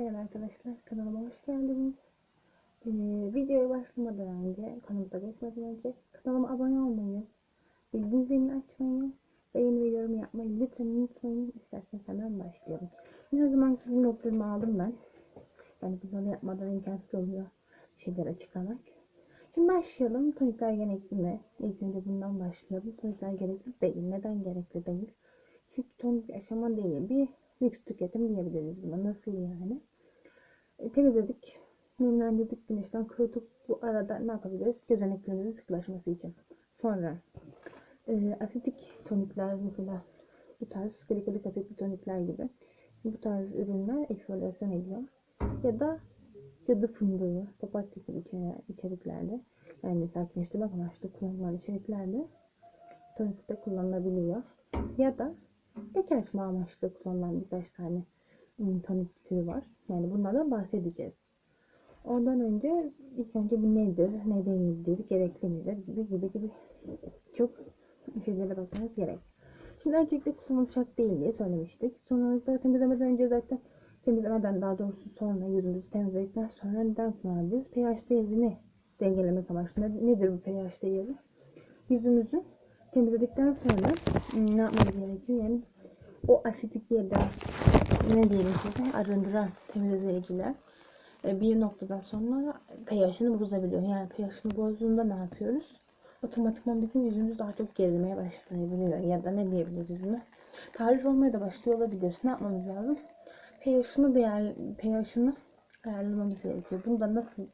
Merhaba arkadaşlar, kanalıma hoş geldiniz. Ee, videoya başlamadan önce, konumuza geçmeden önce kanalıma abone olmayı, bildirim zilini açmayı, beğeni ve yorum yapmayı lütfen unutmayın. İsterseniz hemen başlayalım. Ne zaman ki notlarımı aldım ben. Yani bunları yapmadan imkansız oluyor şeyler açıklamak. Şimdi başlayalım. Tonikler gerekli mi? İlk önce bundan başlayalım. Tonikler gerekli değil. Neden gerekli değil? Çünkü tonik aşama değil. Bir lüks tüketim diyebiliriz buna. Nasıl yani? E, temizledik. Nemlendirdik güneşten kurutup bu arada ne yapabiliriz? Gözeneklerimizin sıkılaşması için. Sonra e, asitik tonikler mesela bu tarz glikolik asitli tonikler gibi bu tarz ürünler eksfoliasyon ediyor. Ya da cadı fındığı, papatya gibi içe- içeriklerde yani sakinleştirmek amaçlı kullanılan içeriklerde tonikte kullanılabiliyor. Ya da leke açma amaçlı kullanılan birkaç tane ım, tonik türü var. Yani bunlardan bahsedeceğiz. Ondan önce ilk önce bu nedir, ne değildir, gerekli midir gibi gibi gibi çok şeylere bakmamız gerek. Şimdi öncelikle kullanım şart değil diye söylemiştik. Sonra da temizlemeden önce zaten temizlemeden daha doğrusu sonra yüzümüzü temizledikten sonra neden kullanabiliriz? pH değerini dengelemek amaçlı. Ne- Nedir bu pH değeri? Yüzümüzü temizledikten sonra ım, ne yapmamız gerekiyor? Yani o asitik da ne diyelim size arındıran temizleyiciler e, bir noktadan sonra pH'ini bozabiliyor. Yani pH'ini bozduğunda ne yapıyoruz? Otomatikman bizim yüzümüz daha çok gerilmeye başlayabiliyor. Ya da ne diyebiliriz buna? Tarih olmaya da başlıyor olabilir. Ne yapmamız lazım? pH'ini değer pH'ini ayarlamamız gerekiyor. Bunu da nasıl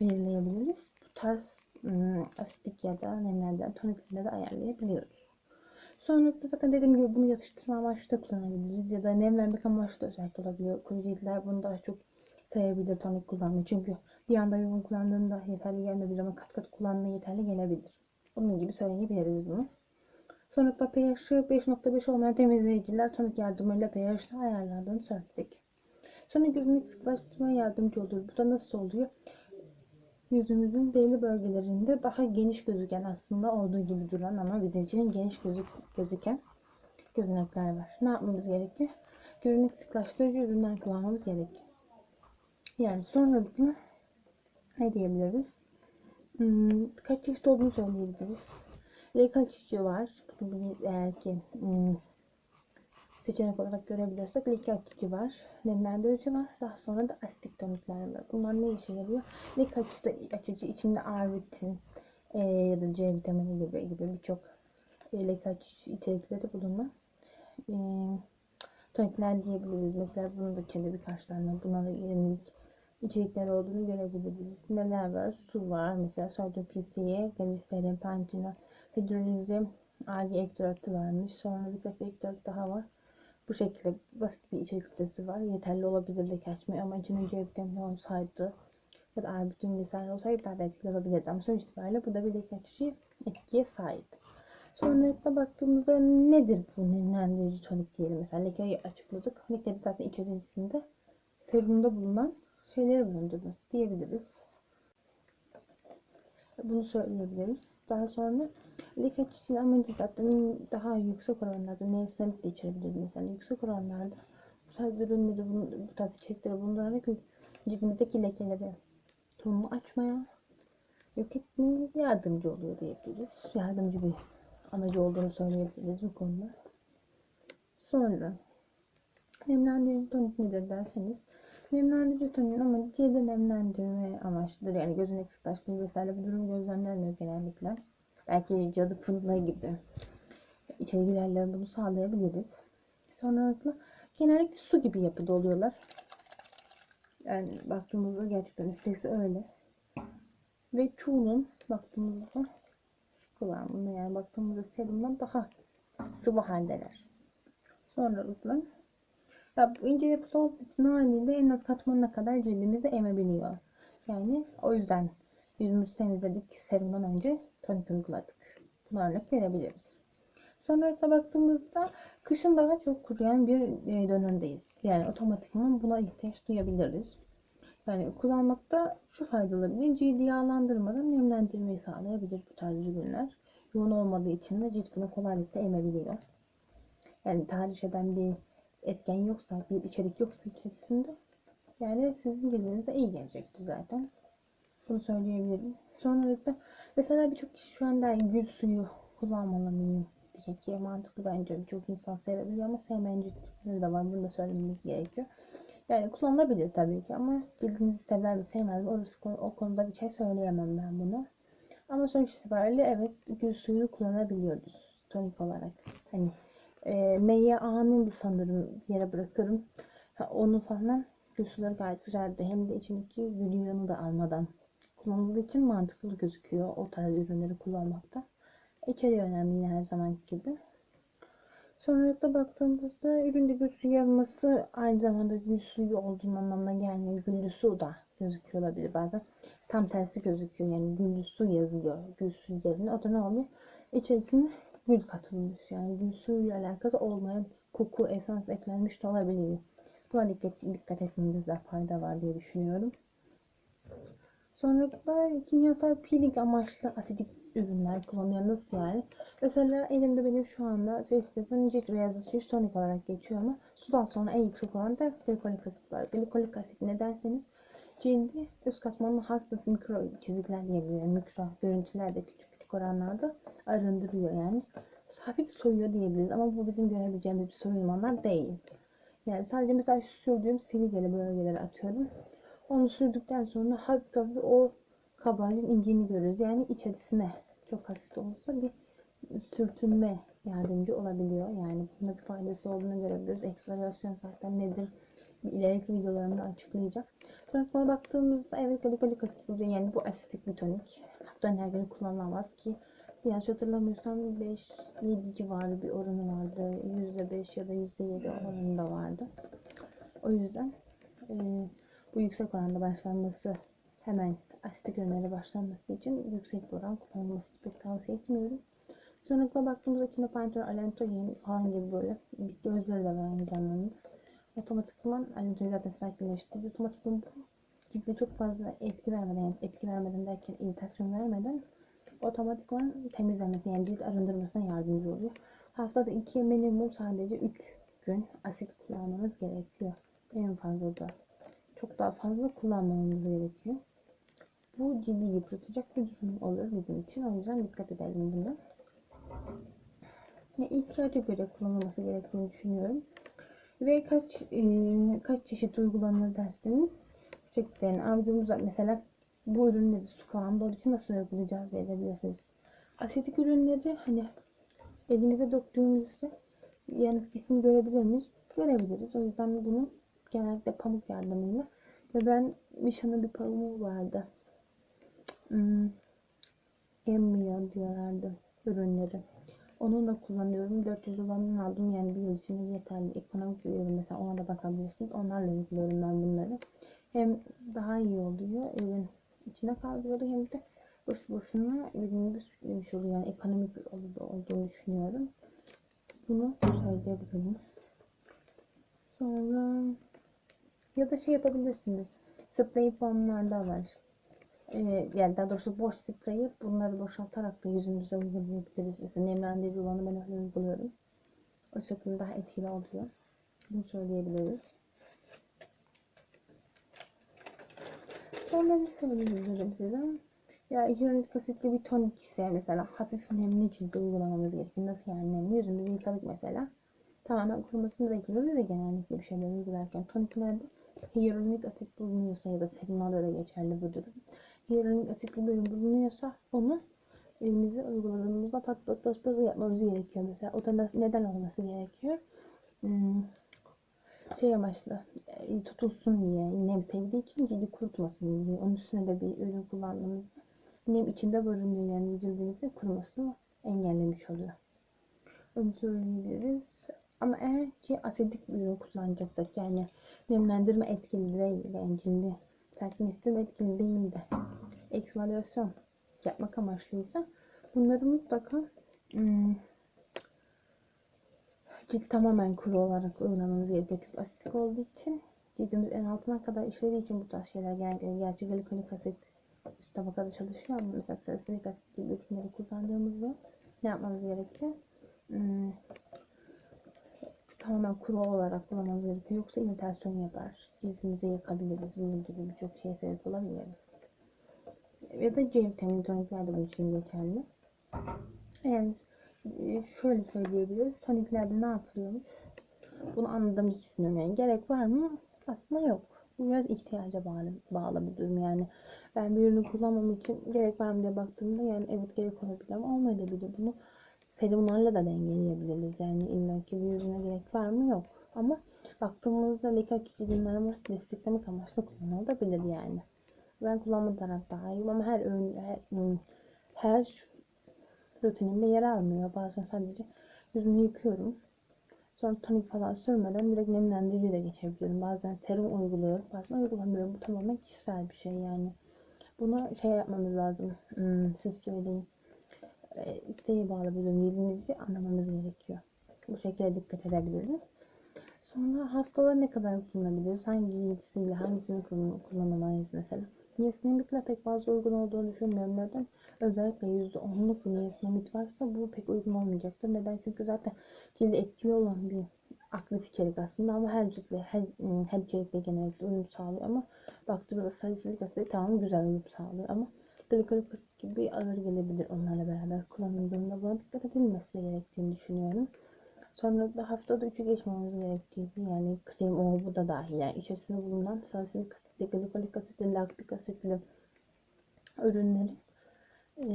belirleyebiliriz? Bu tarz ım, asitik ya da nemlerden toniklerle de ayarlayabiliyoruz. Sonralıkta zaten dediğim gibi bunu yatıştırma amaçlı da kullanabiliriz. Ya da nem vermek amaçlı da özellikle olabiliyor. Kuru ciltler bunu daha çok sayabilir tonik kullanmayı. Çünkü bir anda yoğun kullandığında yeterli gelmeyebilir ama kat kat kullanmaya yeterli gelebilir. Bunun gibi söyleyebiliriz bunu. Sonralıkta pH'i 5.5 olmayan temizleyiciler tonik yardımıyla pH'de ayarlandığını söyledik. Sonra gözünü sıklaştırmaya yardımcı olur. Bu da nasıl oluyor? Yüzümüzün belli bölgelerinde daha geniş gözüken aslında olduğu gibi duran ama bizim için geniş gözük gözüken gözenekler var. Ne yapmamız gerekiyor? Gözenek sıklaştırıcı ürünler kullanmamız gerekiyor. Yani sonralıkla ne diyebiliriz? Hmm, kaç çeşit olduğunu söyleyebiliriz. Leka açıcı var. Bunu bir- ki hmm, seçenek olarak görebilirsek açıcı var. Nemlendirici var. Daha sonra da asitik tonikler var. Bunlar ne işe yarıyor? Leke açıcı, açıcı içinde A vitamini e, ya da C vitamini gibi gibi birçok e, açıcı içerikleri bulunan e, tonikler diyebiliriz. Mesela bunun da içinde birkaç tane buna da yönelik içerikler olduğunu görebiliriz. Neler var? Su var. Mesela sodyum PCA, gliserin, pantenol, hidrolizim, algi ekstratı varmış. Sonra birkaç ekstrat daha var. Bu şekilde basit bir içerik listesi var. Yeterli olabilir leke açmaya ama içinde C vitamini olsaydı ya da vitamini vesaire olsaydı daha da etkili olabilirdi. Ama sonuç itibariyle bu da bir açıcı etkiye sahip. Sonralıkla baktığımızda nedir bu nemlendirici tonik diyelim. Mesela lekeyi açıkladık. Leke de zaten içerisinde serumda bulunan şeyleri bulundurması diyebiliriz. Bunu söyleyebiliriz. Daha sonra leke açıcı amacı zaten daha yüksek oranlarda niasinamid de içerebilir mesela. Yüksek oranlarda bu tarz ürünleri, bu tarz içerikleri bulundurarak cildimizdeki lekeleri tonumu açmaya, yok etmeye yardımcı oluyor diyebiliriz. Yardımcı bir amacı olduğunu söyleyebiliriz bu konuda. Sonra nemlendirici tonik nedir derseniz nemlendirici toniğin amacı cildi nemlendirme amaçlıdır. Yani gözenek sıklaştırma vesaire bu durum gözlemlenmiyor genellikle. Belki cadı fındığı gibi içeriklerle bunu sağlayabiliriz. Sonralıkla genellikle su gibi yapıda oluyorlar. Yani baktığımızda gerçekten sesi öyle. Ve çoğunun baktığımızda kıvamında yani baktığımızda serumdan daha sıvı haldeler. Sonralıkla ya bu ince yapısı olduğu için haliyle en az katmanına kadar cildimizi emebiliyor. Yani o yüzden yüzümüzü temizledik serumdan önce tonik uyguladık. Buna örnek verebiliriz. Sonralıkla baktığımızda kışın daha çok kuruyan bir e, dönemdeyiz. Yani otomatikman buna ihtiyaç duyabiliriz. Yani kullanmakta şu fayda olabilir. Cildi yağlandırmadan nemlendirmeyi sağlayabilir bu tarz ürünler. Yoğun olmadığı için de cilt bunu kolaylıkla emebiliyor. Yani tahriş eden bir etken yoksa, bir içerik yoksa içerisinde Yani sizin cildinize iyi gelecektir zaten. Bunu söyleyebilirim. Sonra da mesela birçok kişi şu anda gül suyu kullanmalı mıyım diyecek ki mantıklı bence birçok insan sevebiliyor ama sevmeyen ciltleri de var. Bunu da söylememiz gerekiyor. Yani kullanılabilir tabii ki ama cildinizi sever mi sevmez mi orası, o konuda bir şey söyleyemem ben bunu. Ama sonuç itibariyle evet gül suyu kullanabiliyoruz tonik olarak. Hani e, meyye anında sanırım yere bırakırım. Ha, onu falan gül gayet güzeldi. Hem de içindeki gül yağını da almadan kullanıldığı için mantıklı gözüküyor o tarz ürünleri kullanmakta. İçeriği önemli yine her zaman gibi. Sonralıkta baktığımızda üründe gül yazması aynı zamanda gül suyu olduğunun anlamına gelmiyor. Güllü su da gözüküyor olabilir bazen. Tam tersi gözüküyor yani güllü yazıyor gül yerine. O da ne oluyor? İçerisine gül katılmış yani gül suyuyla alakası olmayan koku, esans eklenmiş de olabilir. Buna dikkat, dikkat etmemizde fayda var diye düşünüyorum. Sonralıkta kimyasal peeling amaçlı asidik ürünler kullanıyor. Nasıl yani? Mesela elimde benim şu anda Facetif'in cilt beyazlatıcı tonik olarak geçiyor ama sudan sonra en yüksek olan da glikolik asit var. Glikolik asit ne derseniz cildi üst katmanını hafif mikro çizgiler diyebiliyor. Mikro görüntüler de küçük oranlarda arındırıyor yani. Hafif soyuyor diyebiliriz ama bu bizim görebileceğimiz bir soyulmalar değil. Yani sadece mesela sürdüğüm sivilceli bölgelere atıyorum. Onu sürdükten sonra hafif hafif o kabarcığın incini görürüz. Yani içerisine çok hafif de olsa bir sürtünme yardımcı olabiliyor. Yani bunda bir faydası olduğunu görebiliriz. Eksfoliasyon zaten nedir? Bir ileriki videolarımda açıklayacağım. Sonra baktığımızda evet glikolik asit yani bu asitik bir tonik. Haftanın her günü kullanılamaz ki yanlış hatırlamıyorsam 5-7 civarı bir oranı vardı. %5 ya da %7 oranında vardı. O yüzden e, bu yüksek oranda başlanması hemen asitik ürünlere başlanması için yüksek bir oran kullanılması pek tavsiye etmiyorum. Sonrasında baktığımızda Kinopantor, Alentogen falan gibi böyle bitki özleri de var aynı zamanda. Otomatikman Alentogen zaten sakinleştirici. Otomatikman bu cilde çok fazla etki vermeden, yani etki vermeden derken iritasyon vermeden otomatikman temizlemesi yani cilt arındırmasına yardımcı oluyor. Haftada 2 minimum sadece 3 gün asit kullanmanız gerekiyor. En fazla da çok daha fazla kullanmamamız gerekiyor. Bu cildi yıpratacak bir durum olur bizim için. O yüzden dikkat edelim buna. Ve ihtiyaca göre kullanılması gerektiğini düşünüyorum. Ve kaç e, kaç çeşit uygulanır derseniz şekilde yani avucumuzda mesela bu ürünleri su kıvamında olduğu için nasıl uygulayacağız diye edebilirsiniz. Asitik ürünleri hani elimize döktüğümüzde yan etkisini görebilir miyiz? Görebiliriz. O yüzden bunu genellikle pamuk yardımıyla ve ben Misha'nın bir pamuğu vardı. Hmm, emmiyor diyorlardı ürünleri. Onu da kullanıyorum. 400 olanını aldım. Yani bir yıl içinde yeterli. Ekonomik bir ürün mesela ona da bakabilirsiniz. Onlarla uyguluyorum ben bunları. Hem daha iyi oluyor. Ürün içine kaldırıyor hem de boş boşuna ürünü süslemiş oluyor. Yani ekonomik olduğunu düşünüyorum. Bunu söyleyebilirim. Sonra ya da şey yapabilirsiniz. Sprey formlarda var. Ee, yani daha doğrusu boş spreyi bunları boşaltarak da yüzümüze uygulayabiliriz. Mesela nemlendirici olanı ben öyle uyguluyorum. O şekilde daha etkili oluyor. Bunu söyleyebiliriz. Sonra ne söyleyebilirim size? Ya hyaluronik asitli bir tonik ise mesela hafif nemli cilde uygulamamız gerekiyor. Nasıl yani nemli? Yüzümüzü yıkadık mesela. Tamamen kurumasını bekliyoruz ya genellikle bir şeyler uygularken. Toniklerde hyaluronik asit bulunuyorsa ya da serumlarda da geçerli bu durum. Hyaluronik asitli ürün bulunuyorsa onu elimize uyguladığımızda pat pat pat pat yapmamız gerekiyor. Mesela o da neden olması gerekiyor? Hmm, şey amaçlı e, tutulsun diye nem sevdiği için cildi kurutmasın diye. Onun üstüne de bir ürün kullandığımızda nem içinde barınıyor yani cildimizin kurumasını engellemiş oluyor. Onu söyleyebiliriz. Ama eğer ki asidik bir ürün kullanacaksak yani nemlendirme etkili değil yani cildi sertleştirme etkili değil de eksfoliasyon yapmak amaçlıysa bunları mutlaka hmm, cilt tamamen kuru olarak uygulamamız gerekiyor. Çünkü asitik olduğu için cildimiz en altına kadar işlediği için bu tarz şeyler yani gerçi glikolik asit üst tabakada çalışıyor ama mesela salisilik asit gibi ürünleri kullandığımızda ne yapmamız gerekiyor? Hmm, tamamen kuru olarak kullanmamız gerekiyor. Yoksa iritasyon yapar. Cildimizi yakabiliriz. Bunun gibi birçok şeye sebep olabiliriz. Ya da C vitamini tonikler de bunun için geçerli. Yani e, şöyle söyleyebiliriz. Toniklerde ne yapılıyormuş? Bunu anladığımı düşünüyorum. Yani gerek var mı? Aslında yok. Bu biraz ihtiyaca bağlı, bağlı bir durum yani. Ben bir ürünü kullanmam için gerek var mı diye baktığımda yani evet gerek olabilir ama olmayabilir. Bunu serumlarla da dengeleyebiliriz. Yani illaki bir ürüne gerek var mı? Yok. Ama baktığımızda leke açıcı ürünler varsa desteklemek amaçlı kullanılabilir yani. Ben kullanma taraftayım ama her ürün, her, her rutinimde yer almıyor. Bazen sadece yüzümü yıkıyorum. Sonra tonik falan sürmeden direkt nemlendiriciyle geçebiliyorum. Bazen serum uyguluyorum. Bazen uygulamıyorum. Bu tamamen kişisel bir şey yani. Buna şey yapmamız lazım. Hmm, siz söyleyin. E, isteğe bağlı bir. Yüzümüzü anlamamız gerekiyor. Bu şekilde dikkat edebiliriz. Sonra haftada ne kadar kullanabiliriz? Hangisiyle hangisini kullan- kullanamayız mesela? Niacinamid'le pek fazla uygun olduğunu düşünmüyorum. Neden? Özellikle %10'luk bir niacinamid varsa bu pek uygun olmayacaktır. Neden? Çünkü zaten cilde etkili olan bir aktif içerik aslında ama her ciltle, her, her içerikle genellikle uyum sağlıyor ama baktığımızda salisilik asit tamam güzel uyum sağlıyor ama glikolik asit gibi ağır gelebilir onlarla beraber kullanıldığında buna dikkat edilmesi gerektiğini düşünüyorum. Sonra da haftada 3'ü geçmemiz gerektiğini yani krem o bu da dahil yani içerisinde bulunan salisilik asitli, glikolik asitli, laktik asitli ürünlerin e,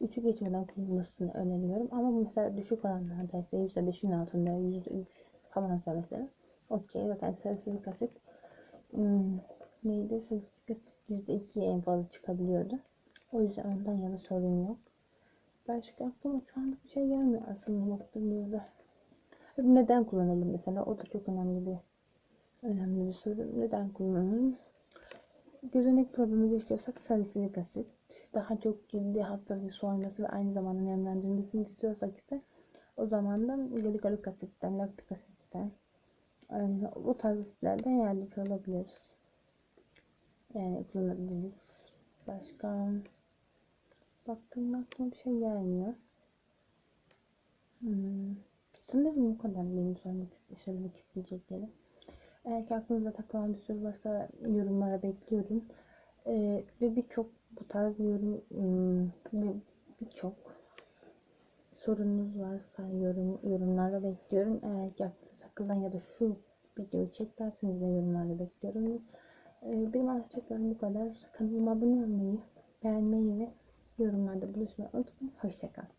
üçü geçmeden kullanılmasını öneriyorum. Ama bu mesela düşük oranlarda ise %5'in altında %3 falansa mesela okey zaten salisilik asit hmm, neydi salisilik asit %2'ye en fazla çıkabiliyordu. O yüzden ondan yana sorun yok. Başka aklıma şu anda bir şey gelmiyor aslında baktığımızda. Neden kullanalım mesela? O da çok önemli bir önemli bir soru. Neden kullanalım? Gözenek problemi yaşıyorsak salisilik asit. Daha çok cildi bir soyması ve aynı zamanda nemlendirmesini istiyorsak ise o zaman da glikolik asitten, laktik asitten yani o tarz asitlerden yardımcı olabiliriz. Yani kullanabiliriz. Başka baktığımda aklıma bir şey gelmiyor. Hmm. Sanırım bu kadar benim söylemek, söylemek isteyeceklerim. Eğer ki aklınızda takılan bir soru varsa yorumlara bekliyorum. Ee, ve birçok bu tarz yorum hmm, ve birçok sorunuz varsa yorum, yorumlarda bekliyorum. Eğer ki aklınızda takılan ya da şu videoyu çek derseniz de yorumlarda bekliyorum. Ee, benim anlatacaklarım bu kadar. Kanalıma abone olmayı, beğenmeyi ve yorumlarda buluşmayı unutmayın. Hoşçakalın.